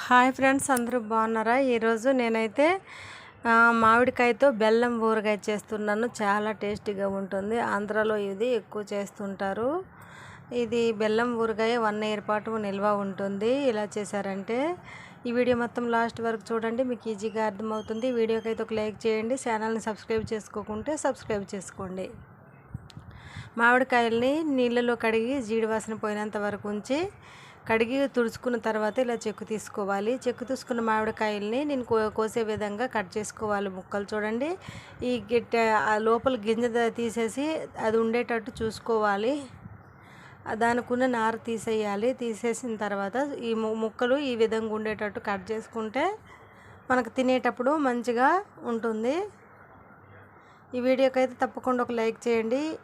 Hi friends అందరూ బాగున్నారా? ఈరోజు నేనైతే మామిడికాయతో బెల్లం ఊరగాయ చేస్తున్నాను. చాలా టేస్టీగా ఉంటుంది. ఆంధ్రాలో ఇది ఎక్కువ చేస్తుంటారు. ఇది బెల్లం ఊరగాయ వన్ ఇయర్ పాటు నిల్వ ఉంటుంది. ఇలా చేశారంటే ఈ వీడియో మొత్తం లాస్ట్ వరకు చూడండి. మీకు ఈజీగా అర్థమవుతుంది. వీడియోకి అయితే ఒక లైక్ చేయండి. ఛానల్ని సబ్స్క్రైబ్ చేసుకోకుంటే సబ్స్క్రైబ్ చేసుకోండి. మామిడికాయల్ని నీళ్ళలో కడిగి జీడి వాసన పోయినంత వరకు ఉంచి కడిగి తుడుచుకున్న తర్వాత ఇలా చెక్కు తీసుకోవాలి. చెక్కు తీసుకున్న మామిడికాయల్ని నేను కో కోసే విధంగా కట్ చేసుకోవాలి ముక్కలు చూడండి. ఈ గిట్ట లోపల గింజ తీసేసి అది ఉండేటట్టు చూసుకోవాలి. దానికున్న నార తీసేయాలి. తీసేసిన తర్వాత ఈ ము- ముక్కలు ఈ విధంగా ఉండేటట్టు కట్ చేసుకుంటే మనకు తినేటప్పుడు మంచిగా ఉంటుంది. ఈ వీడియోకి అయితే తప్పకుండా ఒక లైక్ చేయండి.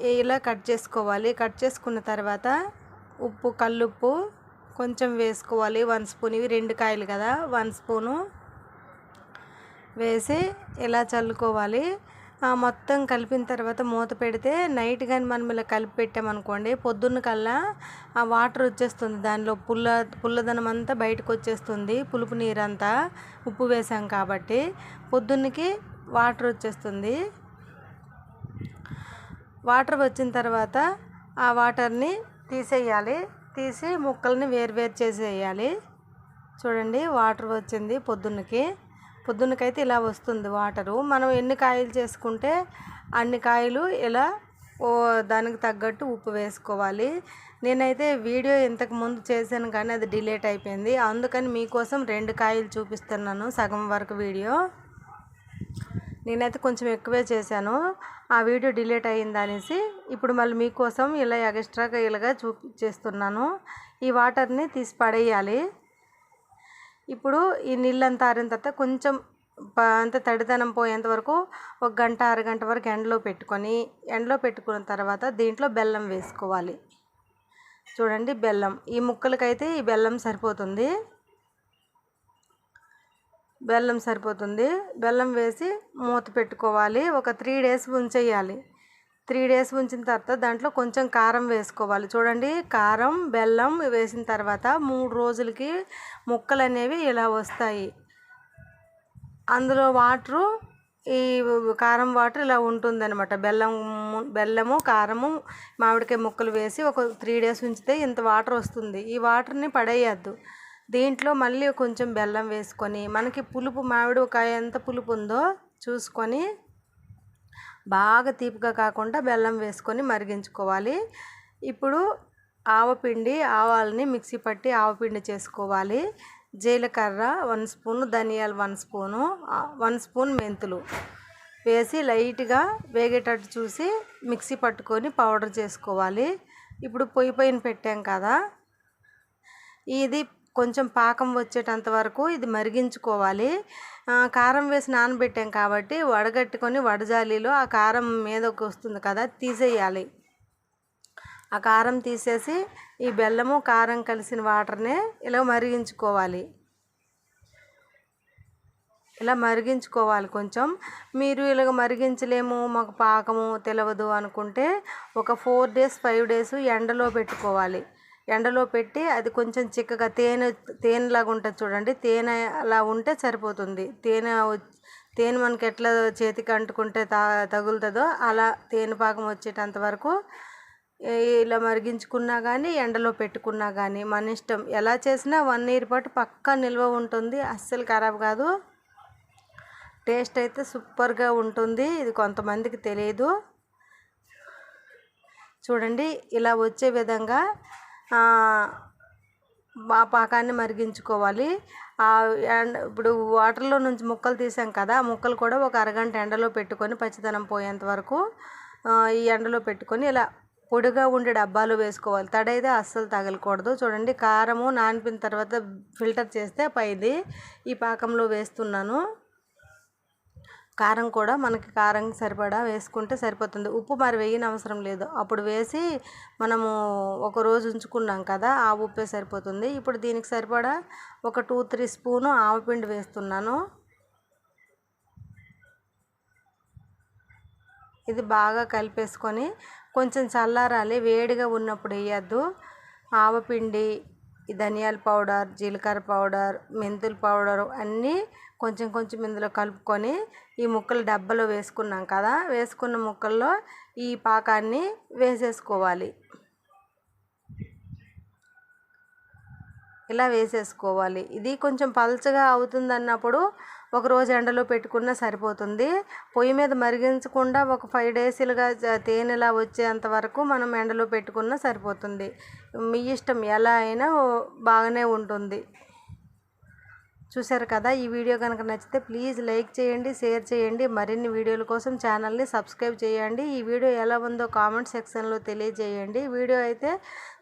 ఇలా కట్ చేసుకోవాలి. కట్ చేసుకున్న తర్వాత ఉప్పు కల్లుప్పు కొంచెం వేసుకోవాలి. One spoon. ఇవి రెండు కాయలు కదా. వన్ స్పూను వేసి ఇలా చల్లుకోవాలి? ఆ మొత్తం కలిపిన తర్వాత మూత పెడితే నైట్ కానీ మనం ఇలా కలిపి పెట్టామనుకోండి పొద్దున్న కల్లా ఆ వాటర్ వచ్చేస్తుంది. దానిలో పుల్ల పుల్లదనం అంతా బయటకు వచ్చేస్తుంది. పులుపు నీరంతా ఉప్పు వేసాం కాబట్టి పొద్దున్నకి వాటర్ వచ్చేస్తుంది. వాటర్ వచ్చిన తర్వాత ఆ వాటర్ని తీసేయాలి. తీసి ముక్కల్ని వేరు వేరు చేసేయాలి. చూడండి వాటర్ వచ్చింది పొద్దున్నకి. పొద్దున్నకైతే ఇలా వస్తుంది వాటరు. మనం ఎన్ని కాయలు చేసుకుంటే అన్ని కాయలు ఇలా ఓ దానికి తగ్గట్టు ఉప్పు వేసుకోవాలి. నేనైతే వీడియో ఇంతకు ముందు చేశాను కానీ అది డిలేట్ అయిపోయింది. అందుకని మీకోసం రెండు కాయలు చూపిస్తున్నాను సగం వరకు వీడియో. నేనైతే కొంచెం ఎక్కువే చేశాను. ఆ వీడియో డిలీట్ అయ్యింది అనేసి ఇప్పుడు మళ్ళీ మీకోసం ఇలా ఎక్స్ట్రాగా ఇలాగా చూపించేస్తున్నాను ఈ వాటర్ని తీసి పడేయాలి. ఇప్పుడు ఈ నీళ్ళంతా ఆరిన తర్వాత కొంచెం ప- అంత తడిదనం పోయేంత వరకు ఒక గంట అరగంట వరకు ఎండలో పెట్టుకొని ఎండలో పెట్టుకున్న తర్వాత దీంట్లో బెల్లం వేసుకోవాలి. చూడండి బెల్లం. ఈ ముక్కలకైతే ఈ బెల్లం సరిపోతుంది. బెల్లం సరిపోతుంది. బెల్లం వేసి మూత పెట్టుకోవాలి. ఒక త్రీ డేస్ ఉంచేయాలి. త్రీ డేస్ ఉంచిన తర్వాత దాంట్లో కొంచెం కారం వేసుకోవాలి. చూడండి కారం బెల్లం వేసిన తర్వాత మూడు రోజులకి ముక్కలు అనేవి ఇలా వస్తాయి. అందులో వాటరు ఈ కారం వాటర్ ఇలా ఉంటుందన్నమాట. బెల్లం బెల్లము కారము మామిడికాయ ముక్కలు వేసి ఒక త్రీ డేస్ ఉంచితే ఇంత వాటర్ వస్తుంది. ఈ వాటర్ని పడేయద్దు. దీంట్లో మళ్ళీ కొంచెం బెల్లం వేసుకొని మనకి పులుపు మామిడికాయ ఎంత పులుపు ఉందో చూసుకొని బాగా తీపిగా కాకుండా బెల్లం వేసుకొని మరిగించుకోవాలి. ఇప్పుడు ఆవపిండి ఆవాలని మిక్సీ పట్టి ఆవపిండి చేసుకోవాలి. జీలకర్ర వన్ స్పూన్ ధనియాలు వన్ స్పూను వన్ స్పూన్ మెంతులు వేసి లైట్గా వేగేటట్టు చూసి మిక్సీ పట్టుకొని పౌడర్ చేసుకోవాలి. ఇప్పుడు పొయ్యి పైన పెట్టాం కదా ఇది కొంచెం పాకం వచ్చేటంత వరకు ఇది మరిగించుకోవాలి. కారం వేసి నానబెట్టాం కాబట్టి వడగట్టుకొని వడజాలీలో ఆ కారం మీదకి వస్తుంది కదా తీసేయాలి. ఆ కారం తీసేసి ఈ బెల్లము కారం కలిసిన వాటర్ని ఇలా మరిగించుకోవాలి. ఇలా మరిగించుకోవాలి కొంచెం. మీరు ఇలాగ మరిగించలేము మాకు పాకము తెలవదు అనుకుంటే ఒక ఫోర్ డేస్ ఫైవ్ డేస్ ఎండలో పెట్టుకోవాలి. ఎండలో పెట్టి అది కొంచెం చిక్కగా తేనె తేనెలాగా ఉంటుంది చూడండి. తేనె అలా ఉంటే సరిపోతుంది. తేనె తేనె మనకి ఎట్లా చేతికి అంటుకుంటే తా తగులుతుందో అలా తేనె పాకం వచ్చేటంత వరకు ఇలా మరిగించుకున్నా కానీ ఎండలో పెట్టుకున్నా కానీ మన ఇష్టం. ఎలా చేసినా వన్ ఇయర్ పాటు పక్కా నిల్వ ఉంటుంది. అస్సలు ఖరాబ్ కాదు. టేస్ట్ అయితే సూపర్గా ఉంటుంది. ఇది కొంతమందికి తెలియదు చూడండి ఇలా వచ్చే విధంగా ఆ, పాకాన్ని మరిగించుకోవాలి. ఆ ఎండ ఇప్పుడు వాటర్లో నుంచి ముక్కలు తీసాం కదా ఆ ముక్కలు కూడా ఒక అరగంట ఎండలో పెట్టుకొని పచ్చిదనం పోయేంత వరకు ఈ ఎండలో పెట్టుకొని ఇలా పొడిగా ఉండే డబ్బాలు వేసుకోవాలి. తడైతే అస్సలు తగలకూడదు. చూడండి కారము నానిపిన తర్వాత ఫిల్టర్ చేస్తే పైది. ఈ పాకంలో వేస్తున్నాను. కారం కూడా మనకి కారం సరిపడా వేసుకుంటే సరిపోతుంది. ఉప్పు మరి వేయని అవసరం లేదు. అప్పుడు వేసి మనము ఒక రోజు ఉంచుకున్నాం కదా ఆ ఉప్పే సరిపోతుంది. ఇప్పుడు దీనికి సరిపడా ఒక టూ త్రీ స్పూను ఆవపిండి వేస్తున్నాను. ఇది బాగా కలిపేసుకొని కొంచెం చల్లారాలి. వేడిగా ఉన్నప్పుడు వేయద్దు. ఆవపిండి ఈ ధనియాల పౌడర్ జీలకర్ర పౌడర్ మెంతుల పౌడర్ అన్నీ కొంచెం కొంచెం ఇందులో కలుపుకొని ఈ ముక్కలు డబ్బాలో వేసుకున్నాం కదా వేసుకున్న ముక్కల్లో ఈ పాకాన్ని వేసేసుకోవాలి. ఇలా వేసేసుకోవాలి. ఇది కొంచెం పల్చగా అవుతుంది అన్నప్పుడు ఒక రోజు ఎండలో పెట్టుకున్నా సరిపోతుంది. పొయ్యి మీద మరిగించకుండా ఒక ఫైవ్ డేస్ ఇలాగా తేనెలా వచ్చేంత వరకు మనం ఎండలో పెట్టుకున్నా సరిపోతుంది. మీ ఇష్టం ఎలా అయినా బాగానే ఉంటుంది. చూశారు కదా? ఈ వీడియో కనుక నచ్చితే ప్లీజ్ లైక్ చేయండి షేర్ చేయండి. మరిన్ని వీడియోల కోసం ఛానల్ని సబ్స్క్రైబ్ చేయండి. ఈ వీడియో ఎలా ఉందో కామెంట్ సెక్షన్లో తెలియజేయండి. వీడియో అయితే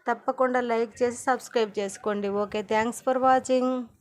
తప్పకుండా లైక్ చేసి సబ్స్క్రైబ్ చేసుకోండి. Okay thanks for watching.